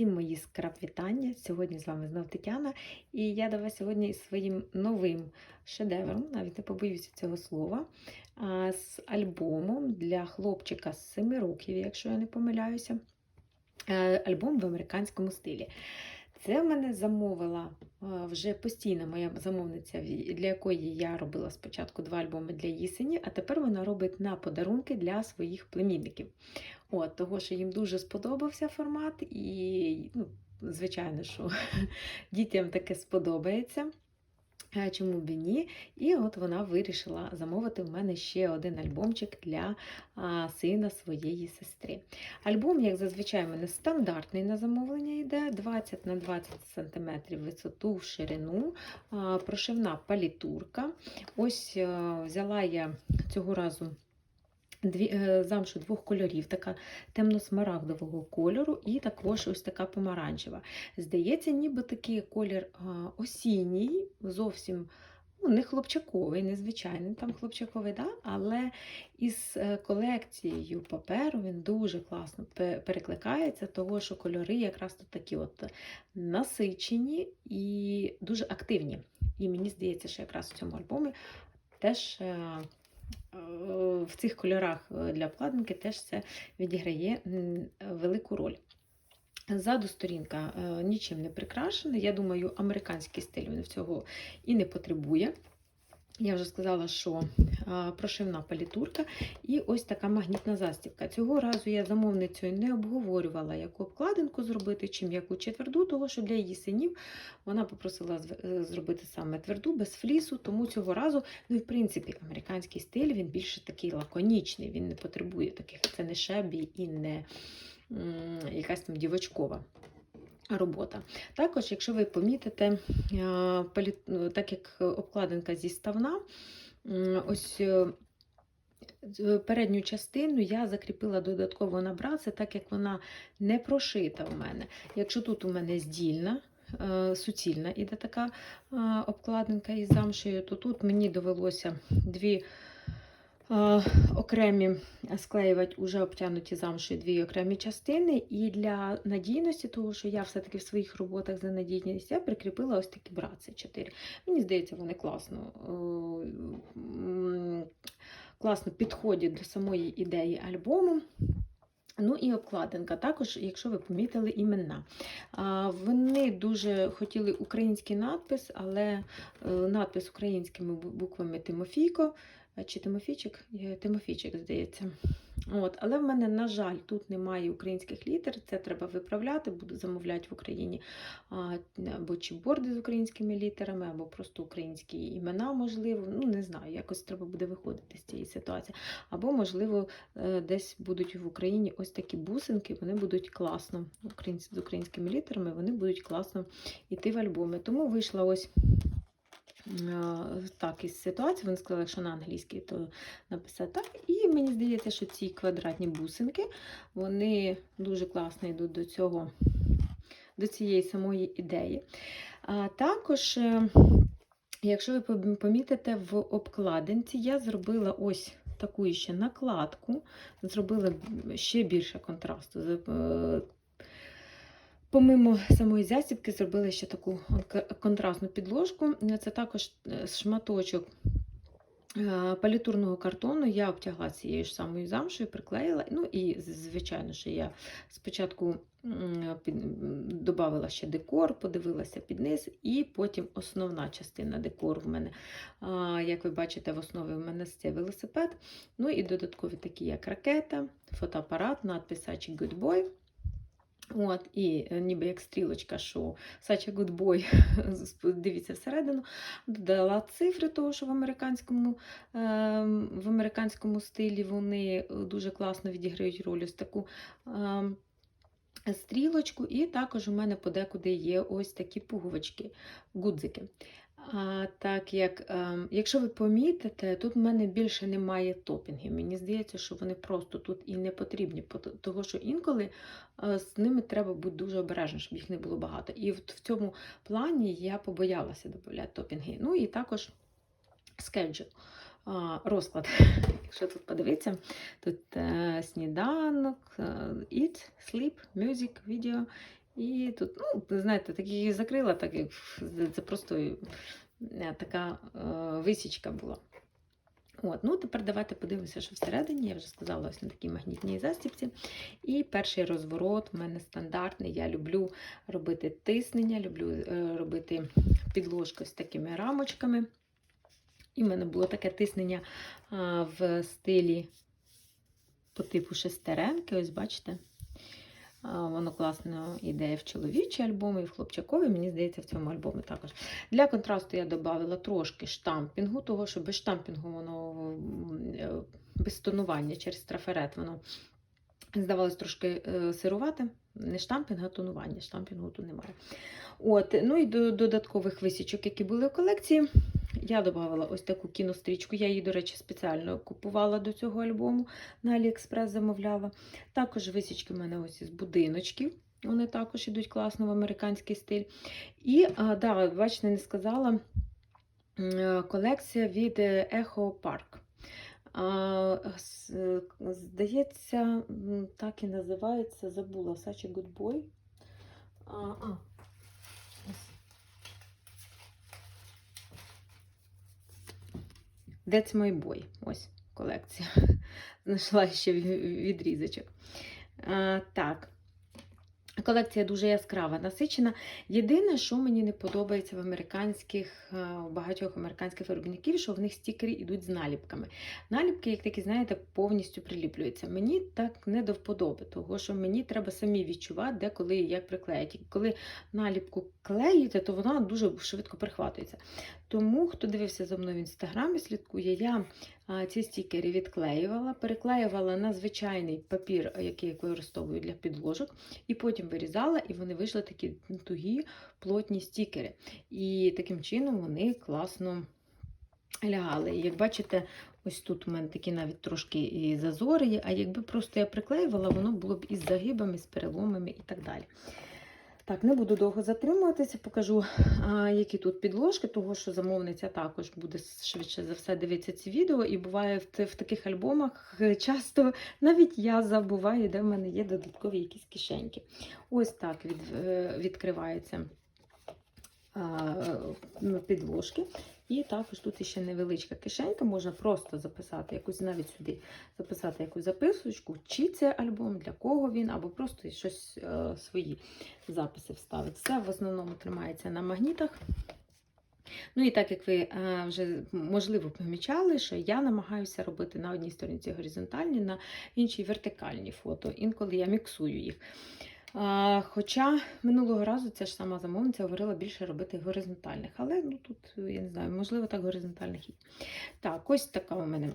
Всім мої скраб вітання. Сьогодні з вами знов Тетяна. І я до вас сьогодні своїм новим шедевром, навіть не побоюся цього слова, з альбомом для хлопчика з 7 років, якщо я не помиляюся. Е, Альбом в американському стилі. Це в мене замовила е, вже постійна моя замовниця, для якої я робила спочатку два альбоми для їсені, а тепер вона робить на подарунки для своїх племінників. От, того, що їм дуже сподобався формат, і, ну, звичайно, що дітям таке сподобається. Е, Чому б і ні? І от вона вирішила замовити в мене ще один альбомчик для а, сина своєї сестри. Альбом, як зазвичай, у мене стандартний на замовлення йде 20 на 20 см висоту в ширину, а, прошивна палітурка. Ось а, взяла я цього разу дві, е, замшу двох кольорів, така темно-смарагдового кольору, і також ось така помаранчева. Здається, ніби такий колір осінній, зовсім ну, не хлопчаковий, не звичайний там хлопчаковий, да? але із е, колекцією паперу він дуже класно перекликається, того що кольори якраз тут такі от насичені і дуже активні. І мені здається, що якраз в цьому альбомі теж. В цих кольорах е, для обкладинки теж це відіграє велику роль. Ззаду сторінка е, нічим не прикрашена. Я думаю, американський стиль він цього і не потребує. Я вже сказала, що прошивна палітурка і ось така магнітна застібка. Цього разу я замовницею не обговорювала, яку обкладинку зробити, чим яку чи тверду, того що для її синів вона попросила е, зробити саме тверду, без флісу, тому цього разу, ну і в принципі, американський стиль він більше такий лаконічний, він не потребує таких, це не шебі і не якась там дівочкова робота. Також, якщо ви помітите, ну, так як обкладинка зіставна, ось е, передню частину я закріпила додатково на браси, так як вона не прошита у мене. Якщо тут у мене здільна, е, суцільна іде така е, обкладинка із замшею, то тут мені довелося дві е, окремі склеювати уже обтянуті замшою дві окремі частини. І для надійності, того, що я все-таки в своїх роботах за надійність, я прикріпила ось такі братці 4. Мені здається, вони класно, е, класно підходять до самої ідеї альбому. Ну і обкладинка. Також, якщо ви помітили імена. Вони дуже хотіли український надпис, але е, надпис українськими буквами Тимофійко е, чи Тимофійчик? Е, Тимофійчик, здається. От, але в мене, на жаль, тут немає українських літер, це треба виправляти, буду замовляти в Україні або чіпборди з українськими літерами, або просто українські імена, можливо. Ну, не знаю, якось треба буде виходити з цієї ситуації. Або, можливо, е, десь будуть в Україні ось такі бусинки, вони будуть класно, з українськими літерами, вони будуть класно йти в альбоми. Тому вийшла ось е, так із ситуації. Вони сказали, якщо на англійській, то написати так. І мені здається, що ці квадратні бусинки вони дуже класно йдуть до цього, до цієї самої ідеї. А також. е, Якщо ви помітите в обкладинці, я зробила ось таку ще накладку, зробила ще більше контрасту. Помимо самої засібки, зробила ще таку контрастну підложку. Це також е, шматочок е, палітурного картону. Я обтягла цією ж самою замшою, приклеїла. Ну і, звичайно, що я спочатку додавала ще декор, подивилася під низ, і потім основна частина декору в мене. Як ви бачите, в основі в мене це велосипед. Ну і додаткові такі, як ракета, фотоапарат, надпис Such a good boy. От, і е, ніби як стрілочка, що good boy, дивіться всередину, додала цифри, того, що в американському, ем, в американському стилі вони е, дуже класно відіграють роль ось таку ем, стрілочку, і також у мене подекуди є ось такі пуговички, гудзики. А, так як, ем, якщо ви помітите, тут в мене більше немає топінгів. Мені здається, що вони просто тут і не потрібні, того що інколи е, з ними треба бути дуже обережним, щоб їх не було багато. І от в цьому плані я побоялася додати топінги. Ну і також а, розклад. Якщо тут подивитися, тут е, сніданок, е, eat, sleep, music, video І тут, ну, знаєте, так її закрила, так як це просто е, така е, висічка була. От, ну Тепер давайте подивимося, що всередині. Я вже сказала ось на такій магнітній застіпці. І перший розворот в мене стандартний. Я люблю робити тиснення, люблю е, робити підложку з такими рамочками. І в мене було таке тиснення в стилі по типу шестеренки. Ось бачите. Воно класно йде в чоловічі альбоми, і в хлопчакові, мені здається, в цьому альбомі також. Для контрасту я додала трошки штампінгу, того що без штампінгу воно е, без тонування через трафарет, воно здавалось трошки е, сирувати. Не штампінг, а тонування. Штампінгу тут немає. От, ну і до додаткових висічок, які були у колекції. Я додавала ось таку кінострічку. Я її, до речі, спеціально купувала до цього альбому на Аліекспрес замовляла. Також висічки в мене ось із будиночків. Вони також йдуть класно в американський стиль. І, а, да, бачите, не сказала колекція від Echo Park. Е, Здається, так і називається, забула Such a Good Boy. А, That's my boy. Ось колекція. Знайшла ще відрізочок. А, так. Колекція дуже яскрава, насичена. Єдине, що мені не подобається в американських, е, у багатьох американських виробників, що в них стікери йдуть з наліпками. Наліпки, як такі, знаєте, повністю приліплюються. Мені так не до вподоби, того що мені треба самі відчувати, де коли і як приклеїти. І Коли наліпку клеїте, то вона дуже швидко прихватується. Тому, хто дивився за мною в інстаграмі, слідкує, я ці стікери відклеювала, переклеювала на звичайний папір, який я використовую для підложок, і потім вирізала, і вони вийшли такі тугі, плотні стікери. І таким чином вони класно лягали. І як бачите, ось тут у мене такі навіть трошки і зазори є, а якби просто я приклеювала, воно було б із загибами, з переломами і так далі. Так, не буду довго затримуватися, покажу, а, які тут підложки, того що замовниця також буде швидше за все дивитися ці відео. І буває в, в таких альбомах е, часто навіть я забуваю, де в мене є додаткові якісь кишеньки. Ось так від, е, відкривається підложки. І також тут ще невеличка кишенька, можна просто записати якусь навіть сюди записати якусь записочку, чи це альбом, для кого він, або просто щось е, свої записи вставити. Все в основному тримається на магнітах. Ну і так як ви е, вже можливо помічали, що я намагаюся робити на одній сторінці горизонтальні, на іншій вертикальні фото. Інколи я міксую їх. А, Хоча минулого разу ця ж сама замовниця говорила більше робити горизонтальних, але ну тут я не знаю, можливо, так горизонтальних є. Так, ось така у мене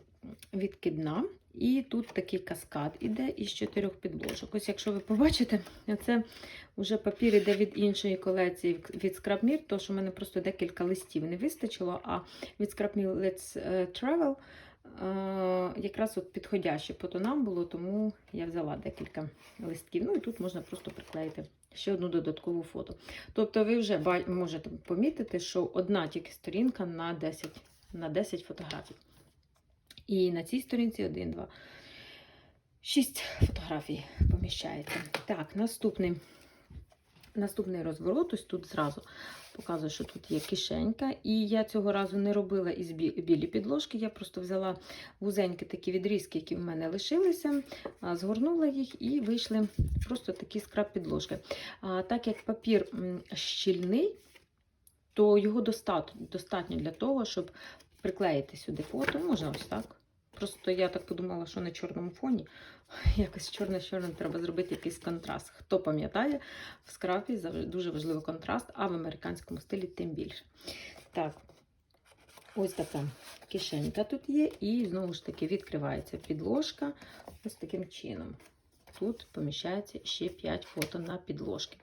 відкидна. І тут такий каскад іде із чотирьох підложок. Ось якщо ви побачите, це вже папір іде від іншої колекції від Scrapmir, то що в мене просто декілька листів не вистачило, а від Scrapmir Let's е, Travel якраз от підходяще по тонам було, тому я взяла декілька листків. Ну і тут можна просто приклеїти ще одну додаткову фото. Тобто ви вже можете помітити, що одна тільки сторінка на 10, на 10 фотографій. І на цій сторінці 1, 2, 6 фотографій поміщається. Так, наступний, наступний розворот, ось тут зразу показую, що тут є кишенька. І я цього разу не робила із білі підложки, я просто взяла вузенькі такі відрізки, які в мене лишилися, згорнула їх і вийшли просто такі скраб підложки. Так як папір щільний, то його достатньо для того, щоб приклеїти сюди фото. Можна ось так. Просто я так подумала, що на чорному фоні якось чорне чорним треба зробити якийсь контраст. Хто пам'ятає, в скрапі дуже важливий контраст, а в американському стилі тим більше. Так, ось така кишенька тут є, і знову ж таки відкривається підложка ось таким чином. Тут поміщається ще 5 фото на підложки.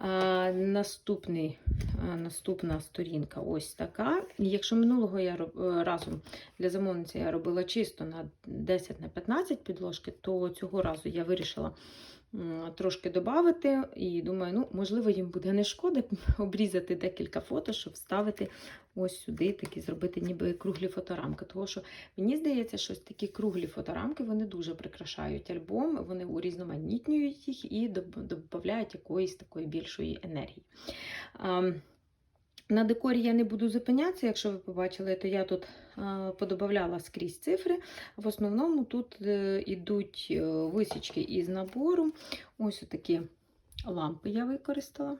А, наступний, а, наступна сторінка ось така. Якщо минулого я роб- е, разу для замовниці я робила чисто на 10 на 15 підложки, то цього разу я вирішила трошки додати. І думаю, ну, можливо, їм буде не шкода обрізати декілька фото, щоб вставити ось сюди, такі зробити ніби круглі фоторамки. Тому що мені здається, що такі круглі фоторамки вони дуже прикрашають альбом, вони урізноманітнюють їх і додають якоїсь такої більшої енергії. На декорі я не буду зупинятися, якщо ви побачили, то я тут подобавляла скрізь цифри. В основному тут е, ідуть е, висічки із набору. Ось такі лампи я використала.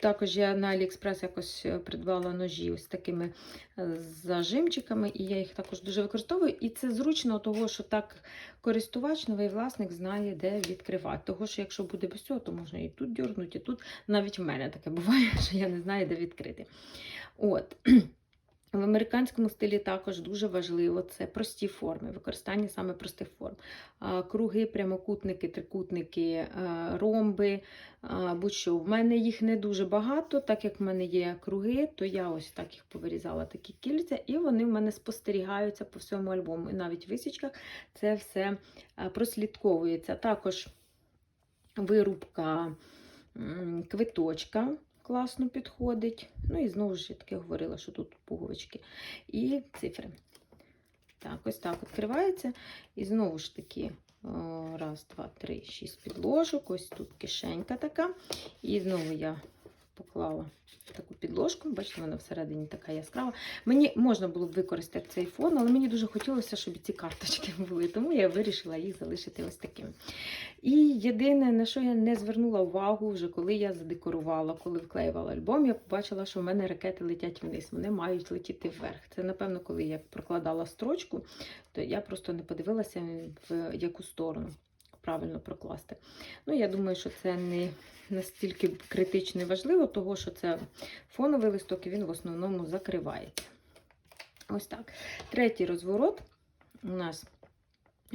Також я на Aliexpress якось е, придбала ножі ось такими е, зажимчиками, і я їх також дуже використовую. І це зручно, того, що так користувач, новий власник знає, де відкривати. Того, що якщо буде без цього, то можна і тут дьорнути, і тут навіть в мене таке буває, що я не знаю, де відкрити. От. В американському стилі також дуже важливо це прості форми, використання саме простих форм. Круги, прямокутники, трикутники, ромби, а, будь-що. В мене їх не дуже багато, так як в мене є круги, то я ось так їх повирізала, такі кільця, і вони в мене спостерігаються по всьому альбому. І навіть в висічках це все прослідковується. Також вирубка квиточка класно підходить. Ну і знову ж я таки говорила, що тут пуговички і цифри. Так, ось так відкривається. І знову ж таки, раз, два, три, шість підложок. Ось тут кишенька така. І знову я поклала таку підложку. Бачите, вона всередині така яскрава. Мені можна було б використати цей фон, але мені дуже хотілося, щоб ці карточки були, тому я вирішила їх залишити ось такими. І єдине, на що я не звернула увагу, вже коли я задекорувала, коли вклеювала альбом, я побачила, що в мене ракети летять вниз, вони мають летіти вверх. Це, напевно, коли я прокладала строчку, то я просто не подивилася, в яку сторону правильно прокласти. Ну, я думаю, що це не настільки критично важливо, того що це фоновий листок і він в основному закривається. Ось так. Третій розворот у нас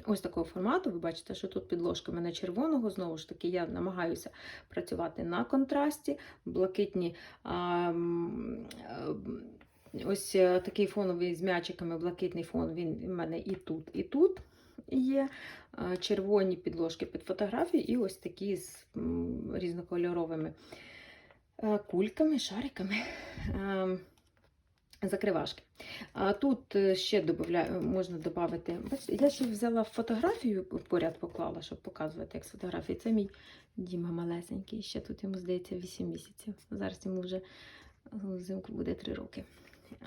ось такого формату. Ви бачите, що тут підложка мене червоного. Знову ж таки, я намагаюся працювати на контрасті, блакитні. А, Ось такий фоновий з м'ячиками, блакитний фон, він в мене і тут, і тут є червоні підложки під фотографії, і ось такі з різнокольоровими кульками, шариками. Закривашки. А тут е, ще можна додати. Я ще взяла фотографію, поряд поклала, щоб показувати, як з фотографії. Це мій Діма малесенький. Ще тут йому здається 8 місяців. Зараз йому вже взимку буде 3 роки.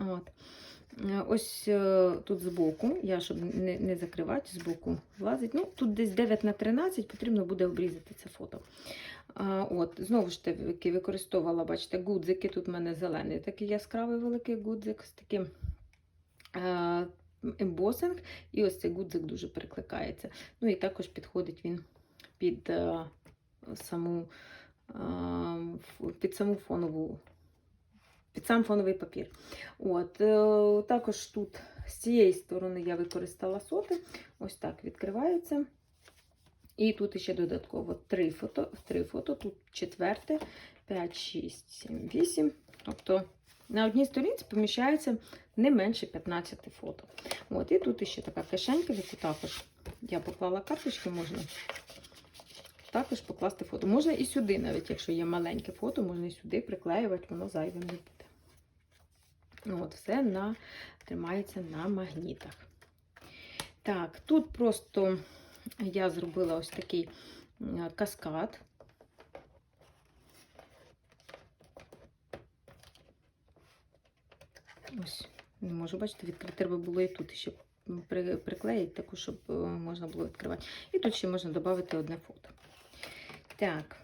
От. Е, ось е, тут збоку, я щоб не не закривати, збоку влазить. Ну, Тут десь 9 на 13 потрібно буде обрізати це фото. А, от, Знову ж таки, використовувала, бачите, гудзики. Тут в мене зелений такий яскравий великий гудзик з таким е, ембосинг. І ось цей гудзик дуже перекликається. Ну і також підходить він під а, саму, а, під саму фонову під сам фоновий папір. От, е, Також тут з цієї сторони я використала соти. Ось так відкривається. І тут ще додатково три фото, три фото, тут четверте, 5, 6, 7, 8. Тобто на одній сторінці поміщається не менше 15 фото. От, І тут ще така кишенька, в яку також я поклала карточки, можна також покласти фото. Можна і сюди, навіть якщо є маленьке фото, можна і сюди приклеювати, воно зайвим не буде. Ну, от, Все на, тримається на магнітах. Так, тут просто я зробила ось такий каскад. Ось, не можу бачити, відкрити треба було і тут ще приклеїти, таку, щоб е, можна було відкривати. І тут ще можна додати одне фото. Так.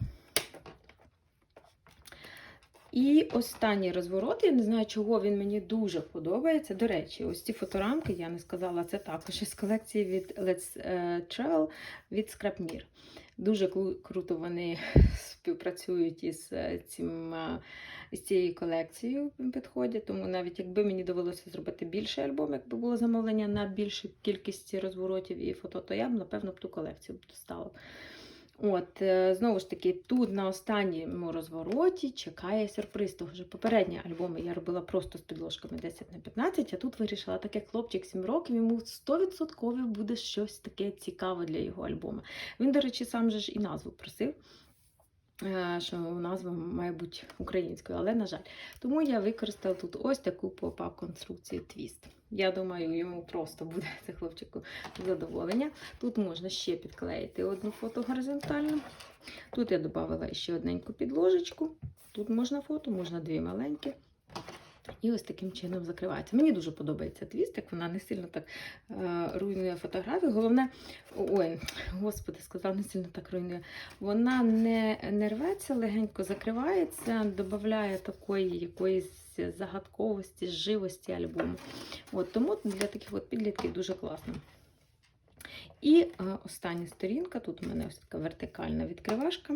І останній розворот, я не знаю, чого він мені дуже подобається. До речі, ось ці фоторамки, я не сказала, це також із колекції від Let's е, Travel від Scrapmir. Дуже круто вони співпрацюють із е, цим, е, із цією колекцією підходять. Тому навіть якби мені довелося зробити більший альбом, якби було замовлення на більшу кількість розворотів і фото, то я б, напевно, б ту колекцію достала. От, е, знову ж таки, тут на останньому розвороті чекає сюрприз. Того ж попередні альбоми я робила просто з підложками 10 на 15, а тут вирішила, так як хлопчик 7 років, йому 100% буде щось таке цікаве для його альбому. Він, до речі, сам же ж і назву просив. Е, Що назва має бути українською, але на жаль. Тому я використала тут ось таку поп-ап конструкцію твіст. Я думаю, йому просто буде це хлопчику задоволення. Тут можна ще підклеїти одну фото горизонтально. Тут я додала ще одненьку підложечку. Тут можна фото, можна дві маленькі. І ось таким чином закривається. Мені дуже подобається твіст, як вона не сильно так е, руйнує фотографію. Головне, ой, господи, сказав, не сильно так руйнує. Вона не, не рветься, легенько закривається, додає такої якоїсь загадковості, живості альбому. От, тому для таких от підлітків дуже класно. І е, остання сторінка, тут у мене ось така вертикальна відкривашка.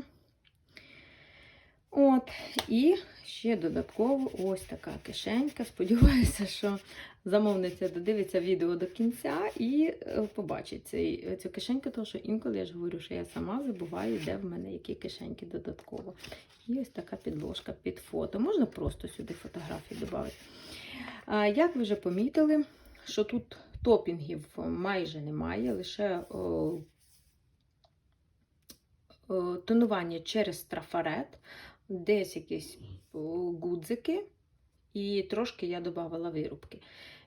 От, і ще додатково ось така кишенька. Сподіваюся, що замовниця додивиться відео до кінця і е, побачить цю кишеньку, тому що інколи я ж говорю, що я сама забуваю, де в мене які кишеньки додатково. І ось така підложка під фото. Можна просто сюди фотографії додати. Як ви вже помітили, що тут топінгів майже немає, лише о, о, тонування через трафарет, десь якісь гудзики, і трошки я додавала вирубки.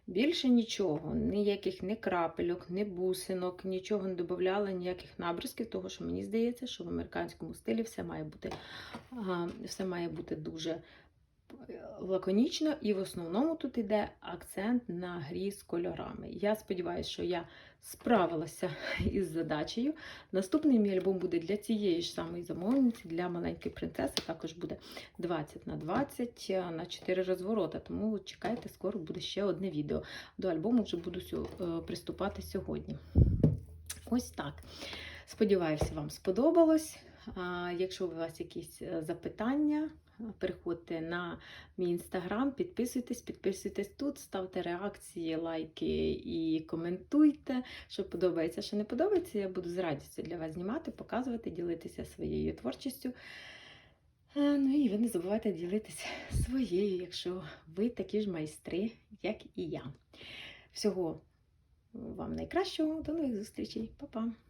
Більше нічого, ніяких ні крапельок, ні бусинок, нічого не додавала, ніяких набризків, тому що мені здається, що в американському стилі все має бути, все має бути дуже лаконічно, і в основному тут йде акцент на грі з кольорами. Я сподіваюся, що я справилася із задачею. Наступний мій альбом буде для цієї ж самої замовниці, для маленької принцеси. Також буде 20 на 20 на 4 розворота. Тому чекайте, скоро буде ще одне відео. До альбому вже буду е, приступати сьогодні. Ось так. Сподіваюся, вам сподобалось. Якщо у вас якісь е, запитання, переходьте на мій інстаграм, підписуйтесь, підписуйтесь тут, ставте реакції, лайки і коментуйте, що подобається, що не подобається. Я буду з радістю для вас знімати, показувати, ділитися своєю творчістю. Е, Ну і ви не забувайте ділитися своєю, якщо ви такі ж майстри, як і я. Всього вам найкращого, до нових зустрічей, Па-па!